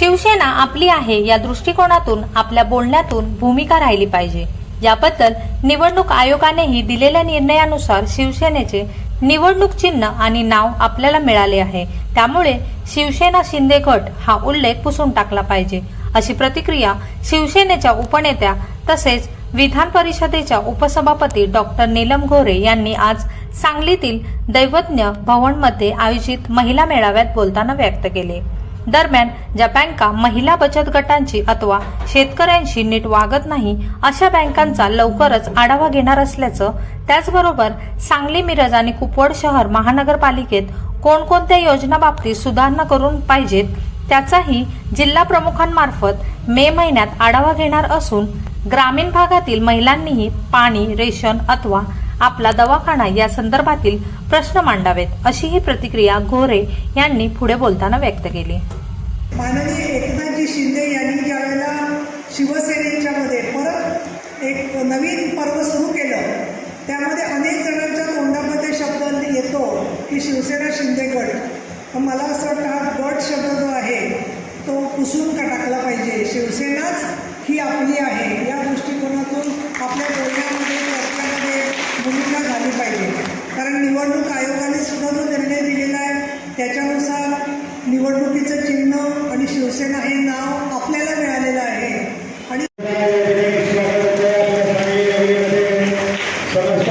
शिवसेना आपली आहे या दृष्टिकोनातून आपल्या बोलण्यातून भूमिका राहिली पाहिजे. याबद्दल निवडणूक आयोगानेही दिलेल्या निर्णयानुसार शिवसेनेचे निवडणूक चिन्ह आणि नाव आपल्याला मिळाले आहे. त्यामुळे शिवसेना शिंदे गट हा उल्लेख पुसून टाकला पाहिजे. अशी प्रतिक्रिया शिवसेनेच्या उपनेत्या तसेच विधान परिषदेच्या उपसभापती डॉक्टर नीलम गोरे यांनी आज सांगलीतील दैवज्ञ भवनमध्ये आयोजित महिला मेळाव्यात बोलताना व्यक्त केले. दरम्यान ज्या बँका महिला बचत गटांची अथवा शेतकऱ्यांशी नीट वागत नाही अशा बँकांचा लवकरच आढावा घेणार असल्याचं त्याचबरोबर सांगली मिरज आणि कुपवाड शहर महानगरपालिकेत कोणकोणत्या योजनाबाबतीत सुधारणा करून पाहिजेत त्याचाही जिल्हा प्रमुखांमार्फत मे महिन्यात आढावा घेणार असून ग्रामीण भागातील महिलांनीही पाणी रेशन अथवा आपला दवाखाना या संदर्भातील प्रश्न मांडावेत अशी ही प्रतिक्रिया घोरे यांनी पुढे बोलताना व्यक्त केली. माननीय एकनाथजी शिंदे यांनी ज्या वेळेला शिवसेनेच्या मध्ये परत एक नवीन पर्व सुरू केलं त्यामध्ये अनेक जणांच्या तोंडामध्ये शब्द येतो की शिवसेना शिंदे गट मला असं वाटतं हा गट शब्द जो आहे तो पुसून का टाकला पाहिजे? शिवसेनाच ही आपली आहे. या दृष्टिकोनातून निवडणूक आयोगाने सुद्धा जो निर्णय दिलेला आहे त्याच्यानुसार निवडणुकीचं चिन्ह आणि शिवसेना हे नाव आपल्याला मिळालेलं आहे. आणि समस्त